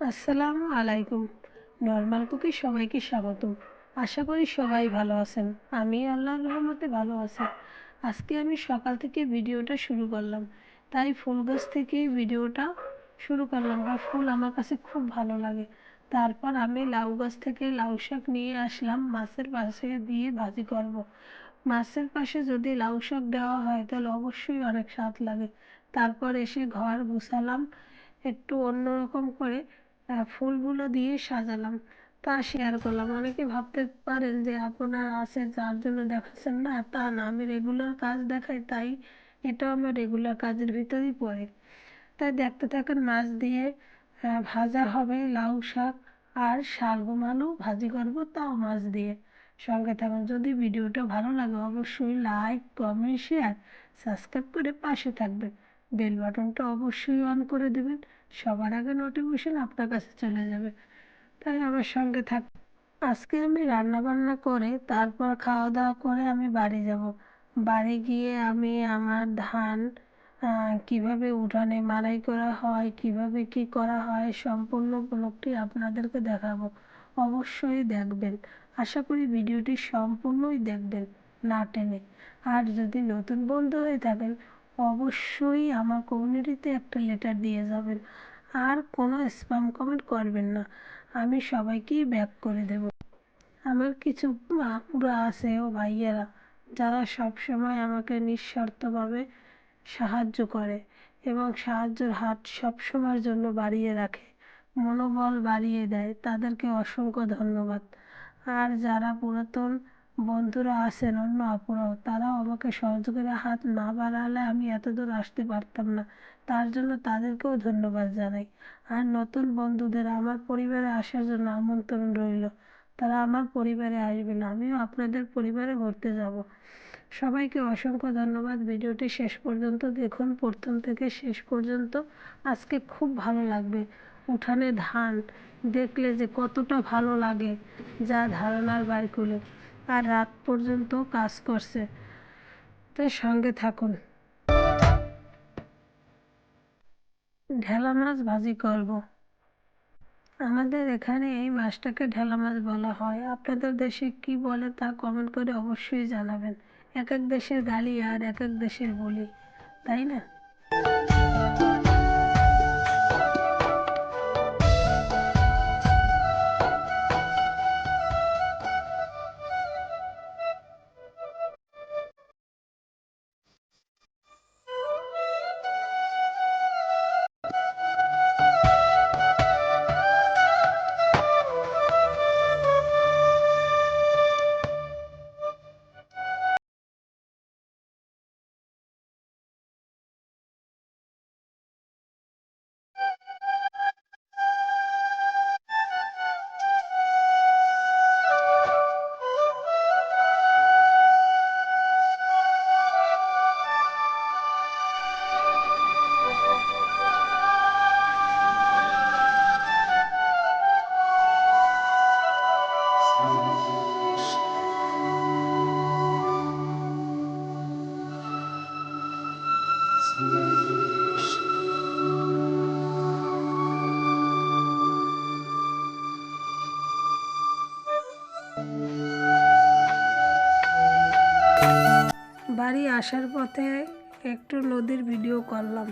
আসসালামু আলাইকুম। Normal cookie সবাইকে স্বাগতম আশা করি সবাই ভালো আছেন। আমি আল্লাহর রহমতে ভালো আছি। আজকে আমি সকাল থেকে ভিডিওটা শুরু করলাম। তাই ফুল গাছ থেকেই ভিডিওটা শুরু করলাম। আর ফুল আমার কাছে খুব ভালো লাগে। তারপর আমি লাউ গাছ থেকে লাউ শাক নিয়ে আসলাম। মাছের পাশে দিয়ে ভাজি করব। মাছের পাশে যদি লাউ শাক দেওয়া হয়, তাহলে অবশ্যই অনেক স্বাদ লাগে। তারপর এসে ঘর গুছালাম। একটু অন্যরকম করে ফুলগুলো দিয়ে সাজালাম। তা শেয়ার করলাম। অনেকে ভাবতে পারেন যে আপনার আছে যার জন্য দেখাচ্ছেন না, তা না। আমি রেগুলার কাজ দেখাই, তাই এটাও আমার রেগুলার কাজের ভিতরেই পড়ে। তাই দেখতে থাকেন, মাছ দিয়ে ভাজা হবে লাউ শাক, আর শালগম আলু ভাজি করব তাও মাছ দিয়ে। সঙ্গে থাকুন, যদি ভিডিওটা ভালো লাগে, অবশ্যই লাইক কমেন্ট শেয়ার সাবস্ক্রাইব করে পাশে থাকবেন। বেল বাটনটা অবশ্যই অন করে দেবেন। সবার আগে নোটিফিকেশন আপনার কাছে চলে যাবে। তাই আমার সঙ্গে থাক আজকে আমি রান্না বান্না করে তারপর খাওয়া দাওয়া করে আমি বাড়ি যাব। বাড়ি গিয়ে আমি আমার ধান কীভাবে উঠানে মারাই করা হয়, কীভাবে কি করা হয়, সম্পূর্ণ ব্লগটি আপনাদেরকে দেখাবো। অবশ্যই দেখবেন। আশা করি ভিডিওটি সম্পূর্ণই দেখবেন না টেনে। আর যদি নতুন বন্ধু হয়ে থাকেন অবশ্যই আমার কমিউনিটিতে একটা লেটার দিয়ে যাবেন। আর কোনো স্প্যাম কমেন্ট করবেন না। আমি সবাইকেই ব্যাক করে দেব। আমার কিছু আপুরা আছে ও ভাইয়েরা, যারা সব সময় আমাকে নিঃস্বার্থভাবে সাহায্য করে এবং সাহায্যের হাত সবসময়ের জন্য বাড়িয়ে রাখে, মনোবল বাড়িয়ে দেয়। তাদেরকে অসংখ্য ধন্যবাদ। আর যারা পুরাতন বন্ধুরা আছেন, অন্য আপুরাও। তারাও আমাকে সহযোগের হাত না বাড়ালে আমি এত দূর আসতে পারতাম না। তার জন্য তাদেরকেও ধন্যবাদ জানাই। আর নতুন বন্ধুদের আমার পরিবারে আসার জন্য আমন্ত্রণ রইল। তারা আমার পরিবারে আসবেন আমিও আপনাদের পরিবারে ঘুরতে যাব। সবাইকে অসংখ্য ধন্যবাদ। ভিডিওটি শেষ পর্যন্ত দেখুন। প্রথম থেকে শেষ পর্যন্ত আজকে খুব ভালো লাগবে। উঠানে ধান দেখলে যে কতটা ভালো লাগে, যা ধারণার বাইকুলে। আর রাত পর্যন্ত কাজ করছে। তাই সঙ্গে থাকুন। ঢেলা মাছ ভাজি করব। আমাদের এখানে এই মাছটাকে ঢেলা মাছ বলা হয়। আপনাদের দেশে কি বলে তা কমেন্ট করে অবশ্যই জানাবেন। এক এক দেশের গালি আর এক এক দেশের বলি। তাই না? আসার পথে একটু নদীর ভিডিও করলাম।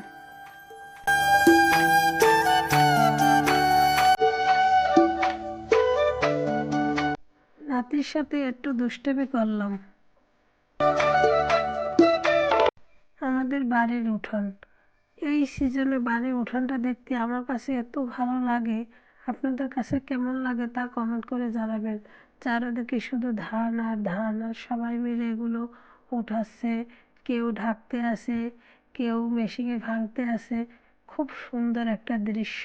নাতির সাথে একটু দুষ্টামি করলাম। আমাদের বাড়ির উঠোন। এই সিজনে বাড়ির উঠোনটা দেখতে আমার কাছে এত ভালো লাগে। আপনাদের কাছে কেমন লাগে তা কমেন্ট করে জানাবেন। চারদিকে শুধু ধান আর ধান আর সবাই মিলে এগুলো উঠাচ্ছে। কেউ ঢাকতে আসে, কেউ মেশিনে ভাঙতে আসে। খুব সুন্দর একটা দৃশ্য।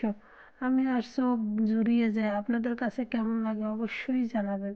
আমি আর চোখ জুড়িয়ে যাই। আপনাদের কাছে কেমন লাগে অবশ্যই জানাবেন।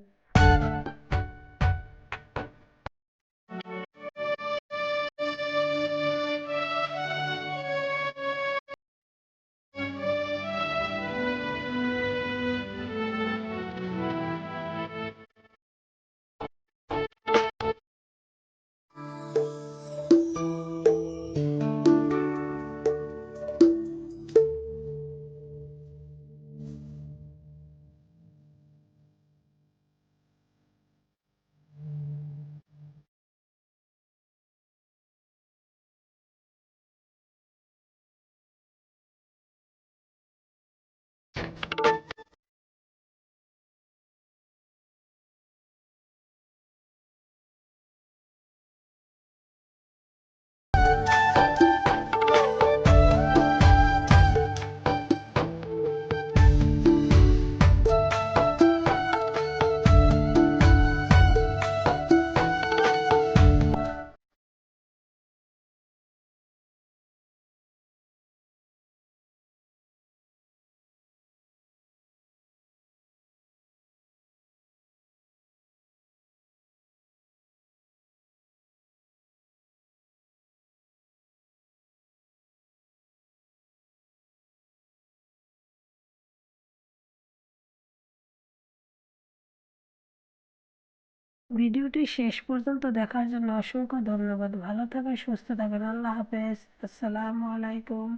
ভিডিওটি শেষ পর্যন্ত দেখার জন্য অসংখ্য ধন্যবাদ। ভালো থাকেন সুস্থ থাকেন আল্লাহ হাফেজ। আসসালামু আলাইকুম।